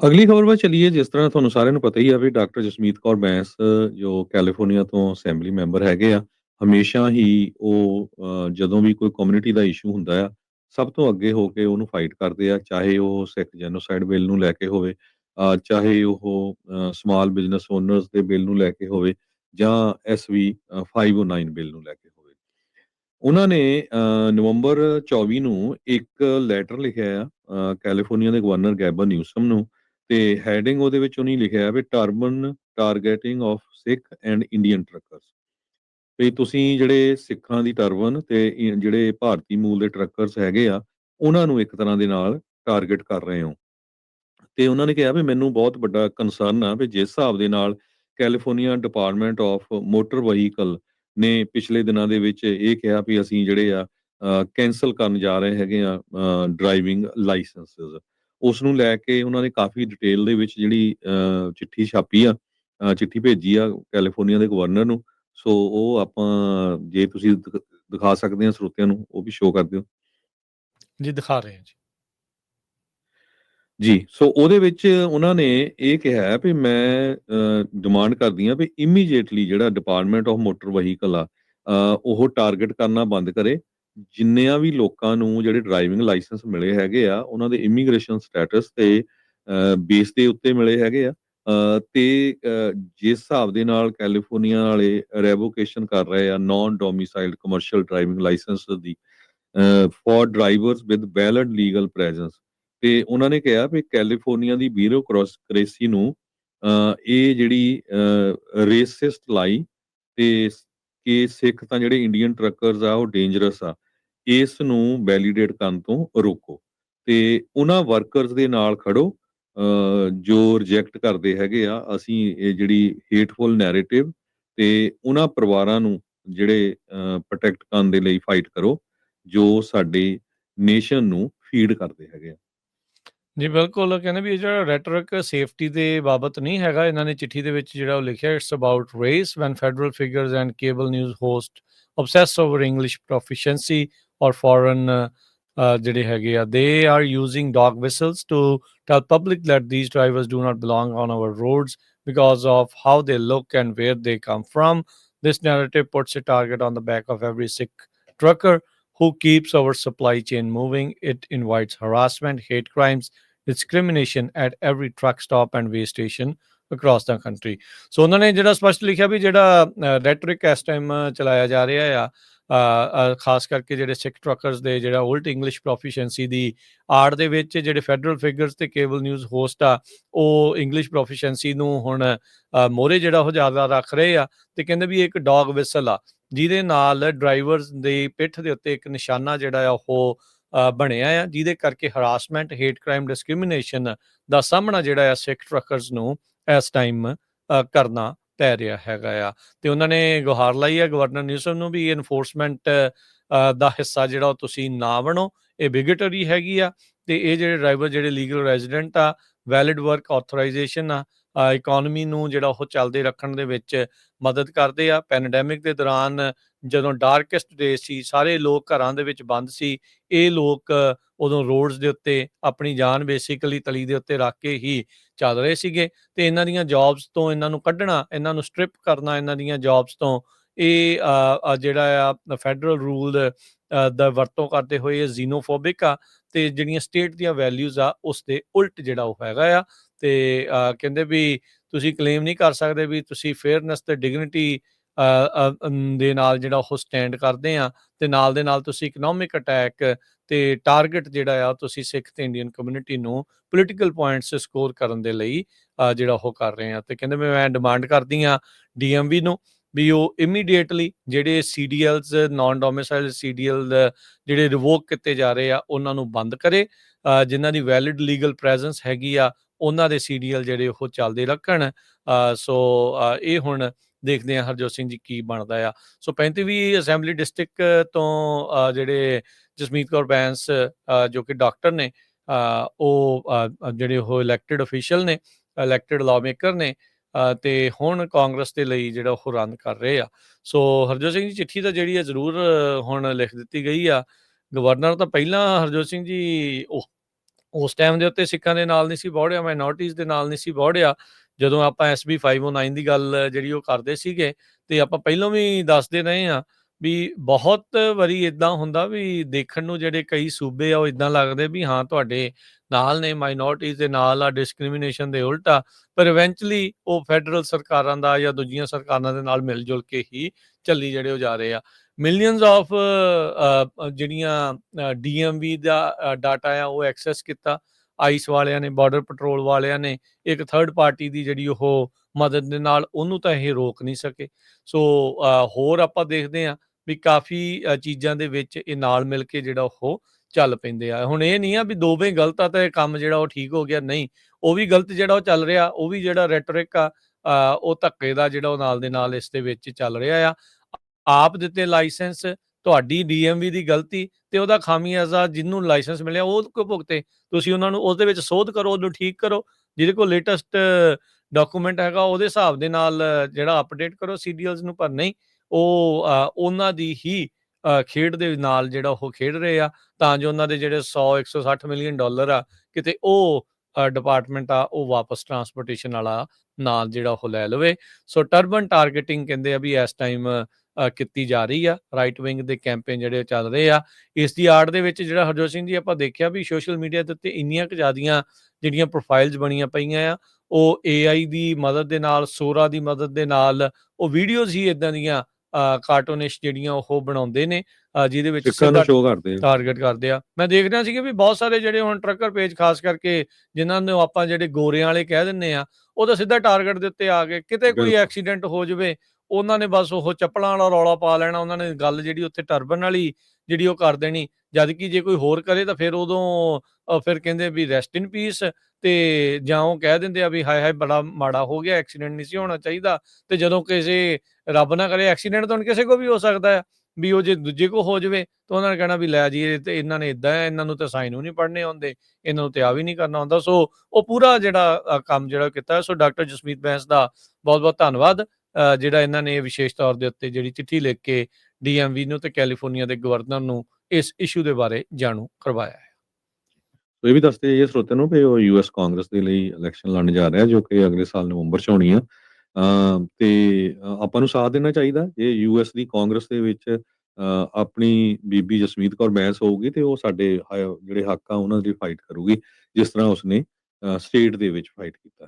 ਅਗਲੀ ਖਬਰ ਵੱਲ ਚੱਲੀਏ, ਜਿਸ ਤਰ੍ਹਾਂ ਤੁਹਾਨੂੰ ਸਾਰਿਆਂ ਨੂੰ ਪਤਾ ਹੀ ਆ ਵੀ ਡਾਕਟਰ ਜਸਮੀਤ ਕੌਰ ਬੈਂਸ, ਜੋ ਕੈਲੀਫੋਰਨੀਆ ਤੋਂ ਅਸੈਂਬਲੀ ਮੈਂਬਰ ਹੈਗੇ ਆ, ਹਮੇਸ਼ਾ ਹੀ ਉਹ ਜਦੋਂ ਵੀ ਕੋਈ ਕਮਿਊਨਿਟੀ ਦਾ ਇਸ਼ੂ ਹੁੰਦਾ ਆ, ਸਭ ਤੋਂ ਅੱਗੇ ਹੋ ਕੇ ਉਹਨੂੰ ਫਾਈਟ ਕਰਦੇ ਆ, ਚਾਹੇ ਉਹ ਸਿੱਖ ਜੈਨੋਸਾਈਡ ਬਿੱਲ ਨੂੰ ਲੈ ਕੇ ਹੋਵੇ ਚਾਹੇ ਉਹ ਸਮਾਲ ਬਿਜ਼ਨਸ ਓਨਰਸ ਦੇ ਬਿੱਲ ਨੂੰ ਲੈ ਕੇ ਹੋਵੇ, ਜਾਂ ਐਸਵੀ 509 ਬਿੱਲ ਨੂੰ ਲੈ ਕੇ ਹੋਵੇ। ਉਹਨਾਂ ਨੇ ਨਵੰਬਰ 24 ਨੂੰ ਇੱਕ ਲੈਟਰ ਲਿਖਿਆ ਆ ਕੈਲੀਫੋਰਨੀਆ ਦੇ ਗਵਰਨਰ ਗੈਬਰ ਨਿਊਸਮ ਨੂੰ ਤੇ ਹੈਡਿੰਗ ਉਹਦੇ ਵਿੱਚ ਉਹਨੇ ਲਿਖਿਆ ਵੀ turban targeting of Sikh and Indian truckers ਵੀ ਤੁਸੀਂ ਜਿਹੜੇ ਸਿੱਖਾਂ ਦੀ ਟਰਬਨ ਤੇ ਜਿਹੜੇ ਭਾਰਤੀ ਮੂਲ ਦੇ ਟਰੱਕਰਸ ਹੈਗੇ ਆ, ਉਹਨਾਂ ਨੂੰ ਇੱਕ ਤਰ੍ਹਾਂ ਦੇ ਨਾਲ ਟਾਰਗੇਟ ਕਰ ਰਹੇ ਹੋ। ਤੇ ਉਹਨਾਂ ਨੇ ਕਿਹਾ ਵੀ ਮੈਨੂੰ ਬਹੁਤ ਵੱਡਾ ਕੰਸਰਨ ਆ ਵੀ ਜਿਸ ਹਿਸਾਬ ਦੇ ਨਾਲ California department of motor vehicle ਨੇ ਪਿਛਲੇ ਦਿਨਾਂ ਦੇ ਵਿੱਚ ਇਹ ਕਿਹਾ ਵੀ ਅਸੀਂ ਜਿਹੜੇ ਆ ਕੈਨਸਲ ਕਰਨ ਜਾ ਰਹੇ ਹੈਗੇ ਆ ਡਰਾਈਵਿੰਗ ਲਾਇਸੈਂਸਸ ਉਸ ਨੂੰ ਲੈ ਕੇ ਉਹਨਾਂ ਨੇ ਕਾਫੀ ਡਿਟੇਲ ਦੇ ਵਿੱਚ ਜਿਹੜੀ ਚਿੱਠੀ ਛਾਪੀ ਆ ਚਿੱਠੀ ਭੇਜੀ ਆ ਕੈਲੀਫੋਰਨੀਆ ਦੇ ਗਵਰਨਰ ਨੂੰ। ਸੋ ਉਹ ਆਪਾਂ ਜੇ ਤੁਸੀਂ ਦਿਖ- ਸਕਦੇ ਆ ਸਰੋਤਿਆਂ ਨੂੰ ਉਹ ਵੀ ਸ਼ੋਅ ਕਰ ਦਿਓ। ਜੀ ਦਿਖਾ ਰਹੇ ਹਾਂ ਜੀ। ਜੀ ਸੋ ਉਹਦੇ ਵਿੱਚ ਉਹਨਾਂ ਨੇ ਇਹ ਕਿਹਾ ਹੈ ਵੀ ਮੈਂ ਡਿਮਾਂਡ ਕਰਦੀ ਹਾਂ ਵੀ ਇਮੀਡੀਏਟਲੀ ਜਿਹੜਾ ਡਿਪਾਰਟਮੈਂਟ ਆਫ ਮੋਟਰ ਵਹੀਕਲ ਆ ਉਹ ਟਾਰਗੇਟ ਕਰਨਾ ਬੰਦ ਕਰੇ। ਜਿੰਨਿਆਂ ਵੀ ਲੋਕਾਂ ਨੂੰ ਜਿਹੜੇ ਡਰਾਈਵਿੰਗ ਲਾਇਸੈਂਸ ਮਿਲੇ ਹੈਗੇ ਆ, ਉਹਨਾਂ ਦੇ ਇਮੀਗ੍ਰੇਸ਼ਨ ਸਟੇਟਸ ਤੇ ਬੇਸ ਦੇ ਉੱਤੇ ਮਿਲੇ ਹੈਗੇ ਆ ਤੇ ਜਿਸ ਹਿਸਾਬ ਦੇ ਨਾਲ ਕੈਲੀਫੋਰਨੀਆ ਵਾਲੇ ਰੈਵੋਕੇਸ਼ਨ ਕਰ ਰਹੇ ਆ non domiciled commercial driving licence the for drivers with valid legal presence ਤੇ ਉਹਨਾਂ ਨੇ ਕਿਹਾ ਵੀ ਕੈਲੀਫੋਰਨੀਆ ਦੀ ਬਿਊਰੋਕ੍ਰੇਸੀ ਨੂੰ ਇਹ ਜਿਹੜੀ ਰੇਸਿਸਟ ਲਾਈ ਤੇ ਕਿ ਸਿੱਖ ਤਾਂ ਜਿਹੜੇ ਇੰਡੀਅਨ ਟਰੱਕਰਸ ਆ ਉਹ ਡੇਂਜਰਸ ਆ ਇਸ ਨੂੰ ਵੈਲੀਡੇਟ ਕਰਨ ਤੋਂ ਰੋਕੋ। ਤੇ ਉਹਨਾਂ ਵਰਕਰਸ ਦੇ ਨਾਲ ਖੜੋ ਜੋ ਰਿਜੈਕਟ ਕਰਦੇ ਹੈਗੇ ਆ, ਅਸੀਂ ਇਹ ਜਿਹੜੀ ਹੇਟਫੁਲ ਨੈਰੇਟਿਵ ਤੇ ਉਹਨਾਂ ਪਰਿਵਾਰਾਂ ਨੂੰ ਜਿਹੜੇ ਪ੍ਰੋਟੈਕਟ ਕਰਨ ਦੇ ਲਈ ਫਾਈਟ ਕਰੋ, ਜੋ ਸਾਡੇ ਨੇਸ਼ਨ ਨੂੰ ਫੀਡ ਕਰਦੇ ਹੈਗੇ ਆ। ਜੀ, ਬਿਲਕੁਲ। ਕਹਿੰਦੇ ਵੀ ਇਹ ਜਿਹੜਾ ਰੈਟਰਿਕ ਸੇਫਟੀ ਦੇ ਬਾਬਤ ਨਹੀਂ ਹੈਗਾ, ਇਹਨਾਂ ਨੇ ਚਿੱਠੀ ਦੇ ਵਿੱਚ ਜਿਹੜਾ ਉਹ ਲਿਖਿਆ it's about race when federal figures and cable news host obsess over english proficiency or foreign uh, uh, ਜਿਹੜੇ ਹੈਗੇ ਆ they are using dog whistles to tell public that these drivers do not belong on our roads because of how they look and where they come from this narrative puts a target on the back of every sikh trucker who keeps our supply chain moving it invites harassment hate crimes discrimination at every truck stop and way station across the country ਸੋ ਉਹਨਾਂ ਨੇ ਜਿਹੜਾ ਸਪਸ਼ਟ ਲਿਖਿਆ ਵੀ ਜਿਹੜਾ ਰੈਟਰਿਕ ਇਸ time ਚਲਾਇਆ ਜਾ ਰਿਹਾ ਆ ਅ, ਅ, ਖਾਸ ਕਰਕੇ ਜਿਹੜੇ ਸਿੱਖ ਟਰੱਕਰਸ ਦੇ ਜਿਹੜਾ 올ਡ ਇੰਗਲਿਸ਼ ਪ੍ਰੋਫੀਸ਼ੀਐਂਸੀ ਦੀ ਆੜ ਦੇ ਵਿੱਚ ਜਿਹੜੇ ਫੈਡਰਲ ਫਿਗਰਸ ਤੇ ਕੇਬਲ ਨਿਊਜ਼ ਹੋਸਟ ਆ, ਉਹ ਇੰਗਲਿਸ਼ ਪ੍ਰੋਫੀਸ਼ੀਐਂਸੀ ਨੂੰ ਹੁਣ ਮੋਰੇ ਜਿਹੜਾ ਉਹ ਜ਼ਿਆਦਾ ਰੱਖ ਰਹੇ ਆ ਤੇ ਕਹਿੰਦੇ ਵੀ ਇਹ ਇੱਕ ਡੌਗ ਵਿਸਲ ਆ, ਜਿਹਦੇ ਨਾਲ ਡਰਾਈਵਰਸ ਦੀ ਪਿੱਠ ਦੇ ਉੱਤੇ ਇੱਕ ਨਿਸ਼ਾਨਾ ਜਿਹੜਾ ਆ ਉਹ ਬਣਿਆ ਆ, ਜਿਹਦੇ ਕਰਕੇ ਹਰਾਸਮੈਂਟ ਹੇਟ ਕ੍ਰਾਈਮ ਡਿਸਕ੍ਰਿਮੀਨੇਸ਼ਨ ਦਾ ਸਾਹਮਣਾ ਜਿਹੜਾ ਆ ਸਿੱਖ ਟਰੱਕਰਸ ਨੂੰ ਇਸ ਟਾਈਮ ਕਰਨਾ ਪੈ ਰਿਹਾ ਹੈਗਾ ਆ। ਤੇ ਉਹਨਾਂ ਨੇ ਗੁਹਾਰ ਲਾਈ ਹੈ ਗਵਰਨਰ ਨਿਊਸਮ ਨੂੰ ਵੀ ਇਨਫੋਰਸਮੈਂਟ ਦਾ ਹਿੱਸਾ ਜਿਹੜਾ ਉਹ ਤੁਸੀਂ ਨਾ ਬਣੋ। ਇਹ ਬਿਗਟਰੀ ਹੈਗੀ ਆ ਤੇ ਇਹ ਜਿਹੜੇ ਡਰਾਈਵਰ ਜਿਹੜੇ ਲੀਗਲ ਰੈਜ਼ੀਡੈਂਟ ਆ ਵੈਲਿਡ ਵਰਕ ਆਥੋਰਾਈਜੇਸ਼ਨ ਆ ਇਕਨੋਮੀ ਨੂੰ ਜਿਹੜਾ ਉਹ ਚੱਲਦੇ ਰੱਖਣ ਦੇ ਵਿੱਚ ਮਦਦ ਕਰਦੇ ਆ। ਪੈਂਡੈਮਿਕ ਦੇ ਦੌਰਾਨ ਜਦੋਂ ਡਾਰਕੈਸਟ ਡੇ ਸੀ, ਸਾਰੇ ਲੋਕ ਘਰਾਂ ਦੇ ਵਿੱਚ ਬੰਦ ਸੀ, ਇਹ ਲੋਕ ਉਦੋਂ ਰੋਡਸ ਦੇ ਉੱਤੇ ਆਪਣੀ ਜਾਨ ਬੇਸਿਕਲੀ ਤਲੀ ਦੇ ਉੱਤੇ ਰੱਖ ਕੇ ਹੀ ਚੱਲ ਰਹੇ ਸੀਗੇ ਤੇ ਇਹਨਾਂ ਦੀਆਂ ਜੌਬਸ ਤੋਂ ਇਹਨਾਂ ਨੂੰ ਕੱਢਣਾ, ਇਹਨਾਂ ਨੂੰ ਸਟ੍ਰਿਪ ਕਰਨਾ, ਇਹਨਾਂ ਦੀਆਂ ਜੌਬਸ ਤੋਂ ਇਹ ਜਿਹੜਾ ਆ ਫੈਡਰਲ ਰੂਲ ਦਾ ਵਰਤੋਂ ਕਰਦੇ ਹੋਏ ਇਹ ਜ਼ੀਨੋਫੋਬਿਕ ਆ ਤੇ ਜਿਹੜੀਆਂ ਸਟੇਟ ਦੀਆਂ ਵੈਲਿਊਜ਼ ਆ ਉਸ ਦੇ ਉਲਟ ਜਿਹੜਾ ਉਹ ਹੈਗਾ ਆ। ਤੇ ਕਹਿੰਦੇ ਵੀ ਤੁਸੀਂ ਕਲੇਮ ਨਹੀਂ ਕਰ ਸਕਦੇ ਵੀ ਤੁਸੀਂ ਫੇਅਰਨੈਸ ਤੇ ਡਿਗਨਿਟੀ ਦੇ ਨਾਲ ਜਿਹੜਾ ਉਹ ਸਟੈਂਡ ਕਰਦੇ ਆ ਤੇ ਨਾਲ ਦੇ ਨਾਲ ਤੁਸੀਂ ਇਕਨੋਮਿਕ ਅਟੈਕ ਤੇ ਟਾਰਗੇਟ ਜਿਹੜਾ ਆ ਤੁਸੀਂ ਸਿੱਖ ਤੇ ਇੰਡੀਅਨ ਕਮਿਊਨਿਟੀ ਨੂੰ ਪੋਲੀਟੀਕਲ ਪੁਆਇੰਟਸ ਸਕੋਰ ਕਰਨ ਦੇ ਲਈ ਜਿਹੜਾ ਉਹ ਕਰ ਰਹੇ ਆ। ਤੇ ਕਹਿੰਦੇ ਵੀ ਮੈਂ ਡਿਮਾਂਡ ਕਰਦੀ ਆ ਡੀਐਮਵੀ ਨੂੰ ਵੀ ਉਹ ਇਮੀਡੀਏਟਲੀ ਜਿਹੜੇ ਸੀਡੀਐਲਸ ਨਾਨ ਡੋਮਿਸਾਈਲ ਸੀਡੀਐਲ ਜਿਹੜੇ ਰਿਵੋਕ ਕੀਤੇ ਜਾ ਰਹੇ ਆ ਉਹਨਾਂ ਨੂੰ ਬੰਦ ਕਰੇ ਅ, ਜਿਨ੍ਹਾਂ ਦੀ ਵੈਲਿਡ ਲੀਗਲ ਪ੍ਰੈਜ਼ੈਂਸ ਹੈਗੀ ਆ ਉਹਨਾਂ ਦੇ ਸੀਡੀਐਲ ਜਿਹੜੇ ਉਹ ਚੱਲਦੇ ਰੱਖਣ। ਸੋ ਇਹ ਹੁਣ ਦੇਖਦੇ ਆ ਹਰਜੋਤ ਸਿੰਘ ਜੀ ਕੀ ਬਣਦਾ ਆ। ਸੋ 35ਵੀਂ ਅਸੈਂਬਲੀ ਡਿਸਟ੍ਰਿਕਟ ਤੋਂ ਜਿਹੜੇ ਜਸਮੀਤ ਕੌਰ ਬੈਂਸ ਜੋ ਕਿ ਡਾਕਟਰ ਨੇ ਉਹ ਜਿਹੜੇ ਉਹ ਇਲੈਕਟਿਡ ਅਫੀਸ਼ੀਅਲ ਨੇ ਇਲੈਕਟਿਡ ਲਾਅਮੇਕਰ ਨੇ ਅ, ਤੇ ਹੁਣ ਕਾਂਗਰਸ ਦੇ ਲਈ ਜਿਹੜਾ ਉਹ ਰਨ ਕਰ ਰਹੇ ਆ। ਸੋ ਹਰਜੋਤ ਸਿੰਘ ਜੀ ਚਿੱਠੀ ਤਾਂ ਜਿਹੜੀ ਹੈ ਜ਼ਰੂਰ ਹੁਣ ਲਿਖ ਦਿੱਤੀ ਗਈ ਆ। ਗਵਰਨਰ ਤਾਂ ਪਹਿਲਾਂ ਹਰਜੋਤ ਸਿੰਘ ਜੀ ਉਹ ਉਸ ਟਾਈਮ ਦੇ ਉੱਤੇ ਸਿੱਖਾਂ ਦੇ ਨਾਲ ਨਹੀਂ ਸੀ ਬੋੜਿਆ ਮਾਈਨੋਰਟੀਜ਼ ਦੇ ਨਾਲ ਨਹੀਂ ਸੀ ਬੋੜਿਆ। ਜਦੋਂ ਆਪਾਂ ਐਸਬੀ 509 ਦੀ ਗੱਲ ਜਿਹੜੀ ਉਹ ਕਰਦੇ ਸੀਗੇ ਤੇ ਆਪਾਂ ਪਹਿਲਾਂ ਵੀ ਦੱਸਦੇ ਰਹੇ ਆ ਵੀ ਬਹੁਤ ਵਾਰੀ ਇਦਾਂ ਹੁੰਦਾ ਵੀ ਦੇਖਣ ਨੂੰ ਜਿਹੜੇ ਕਈ ਸੂਬੇ ਆ ਉਹ ਇਦਾਂ ਲੱਗਦੇ ਵੀ ਹਾਂ ਤੁਹਾਡੇ ਨਾਲ ਨੇ ਮਾਈਨੋਰਟੀਜ਼ ਦੇ ਨਾਲ ਆ ਡਿਸਕ੍ਰਿਮੀਨੇਸ਼ਨ ਦੇ ਉਲਟਾ ਪਰ ਇਵੈਂਚੁਅਲੀ ਉਹ ਫੈਡਰਲ ਸਰਕਾਰਾਂ ਦਾ ਜਾਂ ਦੂਜੀਆਂ ਸਰਕਾਰਾਂ ਦੇ ਨਾਲ ਮਿਲ ਜੁਲ ਕੇ ਹੀ ਚੱਲੀ ਜਿਹੜੇ ਉਹ ਜਾ ਰਹੇ ਆ। ਮਿਲੀਅਨਸ ਆਫ ਜਿਹੜੀਆਂ ਡੀਐਮਵੀ ਦਾ ਡਾਟਾ ਆ, ਉਹ ਐਕਸੈਸ ਕੀਤਾ। ਆਈਸ ਵਾਲਿਆਂ ਨੇ ਬਾਰਡਰ ਪੈਟਰੋਲ ਵਾਲਿਆਂ ਨੇ, ਇੱਕ ਥਰਡ ਪਾਰਟੀ ਦੀ ਜਿਹੜੀ ਉਹ ਮਦਦ ਦੇ ਨਾਲ ਉਹਨੂੰ ਤਾਂ ਇਹ ਰੋਕ ਨਹੀਂ ਸਕੇ। ਸੋ ਹੋਰ ਆਪਾਂ ਦੇਖਦੇ ਆ ਵੀ ਕਾਫੀ ਚੀਜ਼ਾਂ ਦੇ ਵਿੱਚ ਇਹ ਨਾਲ ਮਿਲ ਕੇ ਜਿਹੜਾ ਉਹ ਚੱਲ ਪੈਂਦੇ ਆ। ਹੁਣ ਇਹ ਨਹੀਂ ਆ ਵੀ ਦੋਵੇਂ ਗਲਤ ਆ ਤਾਂ ਇਹ ਕੰਮ ਜਿਹੜਾ ਉਹ ਠੀਕ ਹੋ ਗਿਆ, ਨਹੀਂ। ਉਹ ਵੀ ਗਲਤ ਜਿਹੜਾ ਉਹ ਚੱਲ ਰਿਹਾ, ਉਹ ਵੀ ਜਿਹੜਾ ਰੈਟਰਿਕ ਆ ਉਹ ਧੱਕੇ ਦਾ ਜਿਹੜਾ ਉਹ ਨਾਲ ਦੇ ਨਾਲ ਇਸ ਦੇ ਵਿੱਚ ਚੱਲ ਰਿਹਾ ਆ। ਆਪ ਦਿੱਤੇ ਲਾਇਸੈਂਸ, ਤੁਹਾਡੀ ਡੀਐਮਵੀ ਦੀ ਗਲਤੀ ਤੇ ਉਹਦਾ ਖਾਮੀਆਜ਼ਾ ਜਿੰਨੂੰ ਲਾਇਸੈਂਸ ਮਿਲਿਆ, ਉਹ ਕੋ ਭੁਗਤੇ? ਤੁਸੀਂ ਉਹਨਾਂ ਨੂੰ ਉਸ ਦੇ ਵਿੱਚ ਸੋਧ ਕਰੋ, ਉਹਨੂੰ ਠੀਕ ਕਰੋ। ਜਿਹਦੇ ਕੋਲ ਲੇਟੈਸਟ ਡਾਕੂਮੈਂਟ ਹੈਗਾ, ਉਹਦੇ ਹਿਸਾਬ ਦੇ ਨਾਲ ਜਿਹੜਾ ਅਪਡੇਟ ਕਰੋ ਸੀਡੀਐਲਸ ਨੂੰ, ਪਰ ਨਹੀਂ। ਉਹ ਉਹਨਾਂ ਦੀ ਹੀ ਖੇਡ ਦੇ ਨਾਲ ਜਿਹੜਾ ਉਹ ਖੇਡ ਰਹੇ ਆ, ਤਾਂ ਜੋ ਉਹਨਾਂ ਦੇ ਜਿਹੜੇ 100 160 ਮਿਲੀਅਨ ਡਾਲਰ ਆ, ਕਿਤੇ ਉਹ ਡਿਪਾਰਟਮੈਂਟ ਆ, ਉਹ ਵਾਪਸ ਟਰਾਂਸਪੋਰਟੇਸ਼ਨ ਵਾਲਾ ਨਾਲ ਜਿਹੜਾ ਉਹ ਲੈ ਲਵੇ। ਸੋ ਟਰਬਨ ਟਾਰਗੇਟਿੰਗ ਕਹਿੰਦੇ ਆ ਵੀ ਇਸ ਟਾਈਮ ਕੀਤੀ ਜਾ ਰਹੀ ਆ, ਰਾਈਟ ਵਿੰਗ ਦੇ ਕੈਂਪੇਨ ਜਿਹੜੇ ਚੱਲ ਰਹੇ ਆ। ਇਸ ਦੀ ਆੜ ਦੇ ਵਿੱਚ ਜਿਹੜਾ ਹਰਜੋਤ ਸਿੰਘ ਜੀ ਆਪਾਂ ਦੇਖਿਆ ਵੀ ਸੋਸ਼ਲ ਮੀਡੀਆ ਦੇ ਉੱਤੇ ਇੰਨੀਆਂ ਕੁ ਜ਼ਿਆਦੀਆਂ ਜਿਹੜੀਆਂ ਪ੍ਰੋਫਾਈਲਸ ਬਣੀਆਂ ਪਈਆਂ ਆ, ਉਹ AI ਦੀ ਮਦਦ ਦੇ ਨਾਲ ਸੋਰਾ ਦੀ ਮਦਦ ਦੇ ਨਾਲ, ਉਹ ਵੀਡੀਓਜ਼ ਹੀ ਇਦਾਂ ਦੀਆਂ ਕਾਰਟੂਨਿਸ਼ ਜਿਹੜੀਆਂ ਉਹ ਬਣਾਉਂਦੇ ਨੇ ਜਿਹਦੇ ਵਿੱਚ ਸਿੱਖਾਂ ਸ਼ੋਅ ਕਰਦੇ ਆ। ਟਾਰਗੇਟ ਕਰਦੇ ਆ। ਮੈਂ ਦੇਖ ਰਿਹਾ ਸੀ ਕਿ ਵੀ ਬਹੁਤ ਸਾਰੇ ਜਿਹੜੇ ਹੁਣ ਟਰੱਕਰ ਪੇਜ ਖਾਸ ਕਰਕੇ ਜਿਨ੍ਹਾਂ ਨੂੰ ਆਪਾਂ ਜਿਹੜੇ ਗੋਰਿਆਂ ਵਾਲੇ ਕਹਿ ਦਿੰਨੇ ਆ ਉਹ ਤਾਂ ਸਿੱਧਾ ਟਾਰਗੇਟ ਦੇ ਉੱਤੇ ਆ ਗਏ। ਕਿਤੇ ਕੋਈ। ਐਕਸੀਡੈਂਟ ਹੋ ਜਾਵੇ ਉਹਨਾਂ ਨੇ ਬਸ ਉਹ ਚੱਪਲਾਂ ਵਾਲਾ ਰੌਲਾ ਪਾ ਲੈਣਾ ਉਹਨਾਂ ਨੇ ਗੱਲ ਜਿਹੜੀ ਉੱਥੇ ਟਰਬਨ ਵਾਲੀ ਜਿਹੜੀ ਉਹ ਕਰ ਦੇਣੀ ਜਦ ਕਿ ਜੇ ਕੋਈ ਹੋਰ ਕਰੇ ਤਾਂ ਫਿਰ ਉਦੋਂ ਫਿਰ ਕਹਿੰਦੇ ਵੀ ਰੈਸਟ ਇਨ ਪੀਸ ਤੇ ਜਾਂ ਉਹ ਕਹਿ ਦਿੰਦੇ ਆ ਵੀ ਹਾਏ ਹਾਏ ਬੜਾ ਮਾੜਾ ਹੋ ਗਿਆ ਐਕਸੀਡੈਂਟ ਨਹੀਂ ਸੀ ਹੋਣਾ ਚਾਹੀਦਾ ਤੇ ਜਦੋਂ ਕਿਸੇ ਰੱਬ ਨਾ ਕਰੇ ਐਕਸੀਡੈਂਟ ਤਾਂ ਹੁਣ ਕਿਸੇ ਕੋ ਵੀ ਹੋ ਸਕਦਾ ਹੈ, ਵੀ ਉਹ ਜੇ ਦੂਜੇ ਕੋ ਹੋ ਜਾਵੇ ਤਾਂ ਉਹਨਾਂ ਨੇ ਕਹਿਣਾ ਵੀ ਲੈ ਜੀ, ਇਹ ਤੇ ਇਹਨਾਂ ਨੇ ਇਦਾਂ ਇਹਨਾਂ ਨੂੰ ਤਾਂ ਸਾਈਨ ਵੀ ਨਹੀਂ ਪੜ੍ਹਨੇ ਆਉਂਦੇ, ਇਹਨਾਂ ਨੂੰ ਤੇ ਆ ਵੀ ਨਹੀਂ ਕਰਨਾ ਹੁੰਦਾ ਸੋ ਉਹ ਪੂਰਾ ਜਿਹੜਾ ਕੰਮ ਜਿਹੜਾ ਕੀਤਾ ਸੋ ਡਾਕਟਰ ਜਸਮੀਤ ਬੈਂਸ ਦਾ ਬਹੁਤ ਬਹੁਤ ਧੰਨਵਾਦ ਜਿਹੜਾ ਇਹਨਾਂ ਨੇ ਵਿਸ਼ੇਸ਼ ਤੌਰ ਦੇ ਉੱਤੇ ਜਿਹੜੀ ਚਿੱਠੀ ਲਿਖ ਕੇ ਡੀਐਮਵੀ ਨੂੰ ਤੇ ਕੈਲੀਫੋਰਨੀਆ ਦੇ ਗਵਰਨਰ ਨੂੰ ਇਸ ਇਸ਼ੂ ਦੇ ਬਾਰੇ ਜਾਣੂ ਕਰਵਾਇਆ ਹੈ। ਸੋ ਇਹ ਵੀ ਦੱਸਦੇ ਜਾਈਏ ਸਰੋਤਿਆਂ ਨੂੰ ਕਿ ਉਹ ਯੂਐਸ ਕਾਂਗਰਸ ਦੇ ਲਈ ਇਲੈਕਸ਼ਨ ਲੜਨ ਜਾ ਰਿਹਾ, ਜੋ ਕਿ ਅਗਲੇ ਸਾਲ ਨਵੰਬਰ ਚ ਹੋਣੀ ਆ। ਤੇ ਆਪਾਂ ਨੂੰ ਸਾਥ ਦੇਣਾ ਚਾਹੀਦਾ, ਜੇ ਯੂਐਸ ਦੀ ਕਾਂਗਰਸ ਦੇ ਵਿੱਚ ਆਪਣੀ ਬੀਬੀ ਜਸਮੀਤ ਕੌਰ ਬੈਂਸ ਹੋਊਗੀ ਤੇ ਉਹ ਸਾਡੇ ਜਿਹੜੇ ਹੱਕ ਆ ਉਹਨਾਂ ਦੀ ਫਾਈਟ ਕਰੂਗੀ, ਜਿਸ ਤਰ੍ਹਾਂ ਉਸਨੇ ਸਟੇਟ ਦੇ ਵਿੱਚ ਫਾਈਟ ਕੀਤਾ।